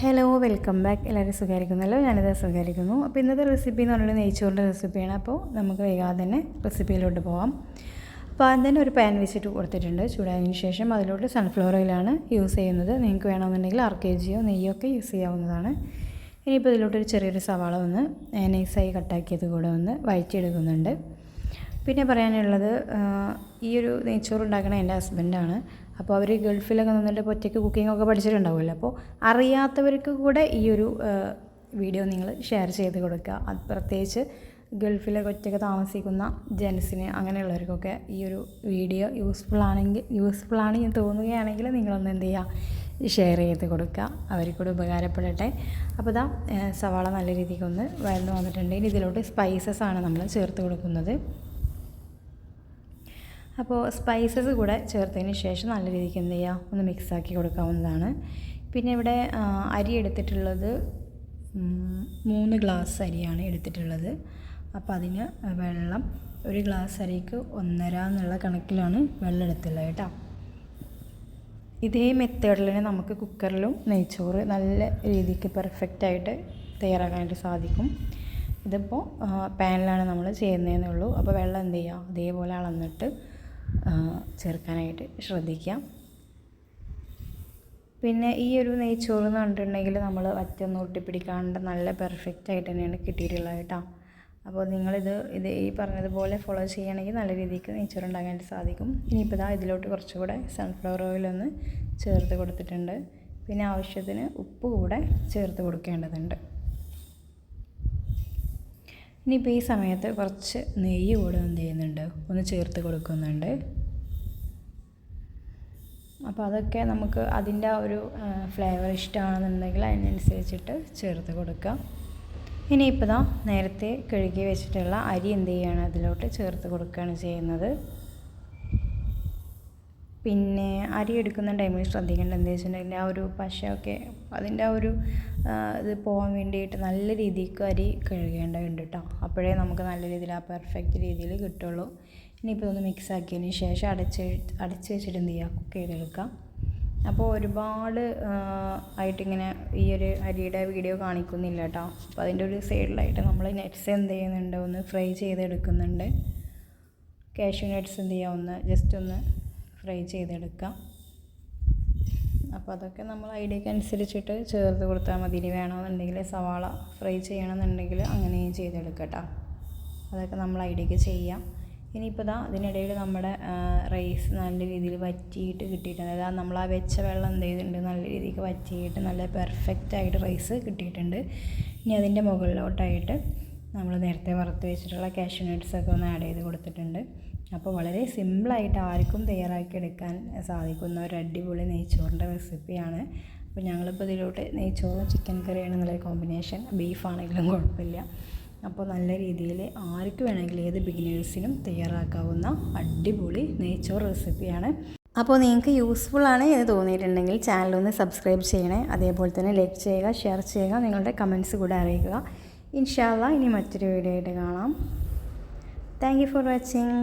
Hello welcome back. എല്ലാവരും സുഖമായിരിക്കുന്നല്ലോ? ഞാനിത് സുഖമായിരിക്കുന്നു. അപ്പോൾ ഇന്നത്തെ റെസിപ്പി എന്ന് പറയുന്നത് നെയ്ച്ചോറിന്റെ റെസിപ്പിയാണ്. അപ്പോൾ നമുക്ക് വേഗാതെ തന്നെ റെസിപ്പിയിലോട്ട് പോകാം അപ്പോൾ ആദ്യം തന്നെ ഒരു പാൻ വെച്ചിട്ട് കൊടുത്തിട്ടുണ്ട്. ചൂടായതിനു ശേഷം അതിലോട്ട് സൺഫ്ലവർ ഓയിലാണ് യൂസ് ചെയ്യുന്നത്. നിങ്ങൾക്ക് വേണമെന്നുണ്ടെങ്കിൽ ആർ കെ ജിയോ നെയ്യോ ഒക്കെ യൂസ് ചെയ്യാവുന്നതാണ്. ഇനിയിപ്പോൾ ഇതിലോട്ടൊരു ചെറിയൊരു സവാള ഒന്ന് നൈസായി കട്ടാക്കിയത് കൂടെ ഒന്ന് വഴറ്റിയെടുക്കുന്നുണ്ട്. പിന്നെ പറയാനുള്ളത് ഈ ഒരു നെയ്ച്ചോറ് ഉണ്ടാക്കണ എന്റെ ഹസ്ബൻഡാണ് അപ്പോൾ അവർ ഗൾഫിലൊക്കെ നിന്നിട്ട് ഇപ്പോൾ ഒറ്റയ്ക്ക് ഒക്കെ പഠിച്ചിട്ടുണ്ടാവുമല്ലോ. അപ്പോൾ അറിയാത്തവർക്ക് കൂടെ ഈ ഒരു വീഡിയോ നിങ്ങൾ ഷെയർ ചെയ്ത് കൊടുക്കുക. അത് പ്രത്യേകിച്ച് ഗൾഫിലൊക്കെ ഒറ്റയ്ക്ക് താമസിക്കുന്ന ജെൻസിന് അങ്ങനെയുള്ളവർക്കൊക്കെ ഈ ഒരു വീഡിയോ യൂസ്ഫുൾ ആണെങ്കിൽ യൂസ്ഫുൾ ആണ് എന്ന് തോന്നുകയാണെങ്കിൽ നിങ്ങളൊന്ന് എന്ത് ചെയ്യുക? ഷെയർ ചെയ്ത് കൊടുക്കുക. അവർക്കൂടെ ഉപകാരപ്പെടട്ടെ. അപ്പോൾ ഇതാ സവാള നല്ല രീതിക്കൊന്ന് വയർന്ന് വന്നിട്ടുണ്ടെങ്കിൽ വന്നിട്ടുണ്ട്. ഇനി ഇതിലോട്ട് സ്പൈസസ് ആണ് നമ്മൾ ചേർത്ത് കൊടുക്കുന്നത്. അപ്പോൾ സ്പൈസസ് കൂടെ ചേർത്തതിന് ശേഷം നല്ല രീതിക്ക് എന്ത് ചെയ്യുക? ഒന്ന് മിക്സാക്കി കൊടുക്കാവുന്നതാണ്. പിന്നെ ഇവിടെ അരി എടുത്തിട്ടുള്ളത് മൂന്ന് ഗ്ലാസ് അരിയാണ് എടുത്തിട്ടുള്ളത്. അപ്പോൾ അതിന് വെള്ളം ഒരു ഗ്ലാസ് അരിക്ക് ഒന്നര എന്നുള്ള കണക്കിലാണ് വെള്ളം എടുത്തുള്ളത് കേട്ടോ. ഇതേ മെത്തേഡിൽ തന്നെ നമുക്ക് കുക്കറിലും നെയ്ച്ചോറ് നല്ല രീതിക്ക് പെർഫെക്റ്റായിട്ട് തയ്യാറാക്കാനായിട്ട് സാധിക്കും. ഇതിപ്പോൾ പാനിലാണ് നമ്മൾ ചെയ്യുന്നതെന്നുള്ളൂ അപ്പോൾ വെള്ളം എന്ത് ചെയ്യുക? അതേപോലെ അളന്നിട്ട് ചേർക്കാനായിട്ട് ശ്രദ്ധിക്കാം. പിന്നെ ഈ ഒരു നെയ്ച്ചോറ് എന്ന് പറഞ്ഞിട്ടുണ്ടെങ്കിൽ നമ്മൾ വറ്റൊന്നും ഒട്ടിപ്പിടിക്കാണ്ട് നല്ല പെർഫെക്റ്റ് ആയിട്ട് തന്നെയാണ് കിട്ടിയിട്ടുള്ളത് കേട്ടോ. അപ്പോൾ നിങ്ങളിത് ഇത് ഈ പറഞ്ഞതുപോലെ ഫോളോ ചെയ്യുകയാണെങ്കിൽ നല്ല രീതിക്ക് നെയ്ച്ചോറ് ഉണ്ടാക്കാനായിട്ട് സാധിക്കും. ഇനിയിപ്പോൾ ഇതാ ഇതിലോട്ട് കുറച്ചുകൂടെ സൺഫ്ലവർ ഓയിൽ ഒന്ന് ചേർത്ത് കൊടുത്തിട്ടുണ്ട്. പിന്നെ ആവശ്യത്തിന് ഉപ്പ് കൂടെ ചേർത്ത് കൊടുക്കേണ്ടതുണ്ട്. ഇനിയിപ്പോൾ ഈ സമയത്ത് കുറച്ച് നെയ്യ് കൂടെ എന്ത് ചെയ്യുന്നുണ്ട്. ഒന്ന് ചേർത്ത് കൊടുക്കുന്നുണ്ട്. അപ്പോൾ അതൊക്കെ നമുക്ക് അതിന്റെ ഒരു ഫ്ലേവർ ഇഷ്ടമാണെന്നുണ്ടെങ്കിൽ അതിനനുസരിച്ചിട്ട് ചേർത്ത് കൊടുക്കാം. ഇനിയിപ്പോൾ ദാ നേരത്തെ കഴുകി വെച്ചിട്ടുള്ള അരി എന്ത് ചെയ്യുകയാണ് അതിലോട്ട് ചേർത്ത് കൊടുക്കുകയാണ് ചെയ്യുന്നത്. പിന്നെ അരി എടുക്കുന്ന ടൈമിൽ ശ്രദ്ധിക്കേണ്ടത് എന്താ വെച്ചിട്ടുണ്ടെങ്കിൽ ആ ഒരു പശയൊക്കെ അതിന്റെ ആ ഒരു ഇത് പോകാൻ വേണ്ടിയിട്ട് നല്ല രീതിക്ക് അരി കഴുകേണ്ടതുണ്ട് കേട്ടോ അപ്പോഴേ നമുക്ക് നല്ല രീതിയിൽ ആ പെർഫെക്റ്റ് രീതിയിൽ കിട്ടുള്ളൂ. ഇനിയിപ്പോൾ ഒന്ന് മിക്സ് ആക്കിയതിന് ശേഷം അടച്ച് അടച്ച് വെച്ചിട്ട് എന്ത് ചെയ്യുക? കുക്ക് ചെയ്തെടുക്കാം. അപ്പോൾ ഒരുപാട് ആയിട്ടിങ്ങനെ ഈ ഒരു അരിയുടെ വീഡിയോ കാണിക്കുന്നില്ല കേട്ടോ അപ്പോൾ അതിന്റെ ഒരു സൈഡിലായിട്ട് നമ്മൾ നെറ്റ്സ് എന്ത് ചെയ്യുന്നുണ്ട്? ഒന്ന് ഫ്രൈ ചെയ്തെടുക്കുന്നുണ്ട്. കാഷ്യൂ നട്ട്സ് എന്ത് ചെയ്യുക ഒന്ന് ജസ്റ്റ് ഒന്ന് ഫ്രൈ ചെയ്തെടുക്കാം. അപ്പോൾ അതൊക്കെ നമ്മൾ ഐഡിയക്ക് അനുസരിച്ചിട്ട് ചേർത്ത് കൊടുത്താൽ മതി. ഇനി വേണമെന്നുണ്ടെങ്കിൽ സവാള ഫ്രൈ ചെയ്യണമെന്നുണ്ടെങ്കിൽ അങ്ങനെയും ചെയ്തെടുക്കട്ടോ. അതൊക്കെ നമ്മൾ ഐഡിയക്ക് ചെയ്യാം. ഇനിയിപ്പോൾ ഇതാ അതിനിടയിൽ നമ്മുടെ റൈസ് നല്ല രീതിയിൽ വറ്റിയിട്ട് കിട്ടിയിട്ടുണ്ട്. അതായത് നമ്മൾ ആ വെച്ച വെള്ളം എന്ത് ചെയ്തിട്ടുണ്ട്? നല്ല രീതിക്ക് വറ്റിയിട്ട് നല്ല പെർഫെക്റ്റ് ആയിട്ട് റൈസ് കിട്ടിയിട്ടുണ്ട്. ഇനി അതിന്റെ മുകളിലോട്ടായിട്ട് നമ്മൾ നേരത്തെ വറുത്ത് വെച്ചിട്ടുള്ള കാഷ്യൂ നട്ട്സൊക്കെ ഒന്ന് ആഡ് ചെയ്ത് കൊടുത്തിട്ടുണ്ട്. അപ്പോൾ വളരെ സിമ്പിളായിട്ട് ആർക്കും തയ്യാറാക്കി എടുക്കാൻ സാധിക്കുന്ന ഒരു അടിപൊളി നെയ്ച്ചോറിന്റെ റെസിപ്പിയാണ് അപ്പോൾ ഞങ്ങളിപ്പോൾ ഇതിലോട്ട് നെയ്ച്ചോറും ചിക്കൻ കറിയാണ് എന്നുള്ള കോമ്പിനേഷൻ ബീഫാണെങ്കിലും കുഴപ്പമില്ല. അപ്പോൾ നല്ല രീതിയിൽ ആർക്ക് വേണമെങ്കിലും ഏത് ബിഗിനേഴ്സിനും തയ്യാറാക്കാവുന്ന അടിപൊളി നെയ്ച്ചോറ് റെസിപ്പിയാണ് അപ്പോൾ നിങ്ങൾക്ക് യൂസ്ഫുൾ ആണ് എന്ന് തോന്നിയിട്ടുണ്ടെങ്കിൽ ചാനലൊന്ന് സബ്സ്ക്രൈബ് ചെയ്യണേ. അതേപോലെ തന്നെ ലൈക്ക് ചെയ്യുക ഷെയർ ചെയ്യുക നിങ്ങളുടെ കമൻസ് കൂടെ അറിയിക്കുക. ഇൻഷാല്ല ഇനി മറ്റൊരു വീഡിയോ ആയിട്ട് കാണാം താങ്ക് യു ഫോർ വാച്ചിങ്.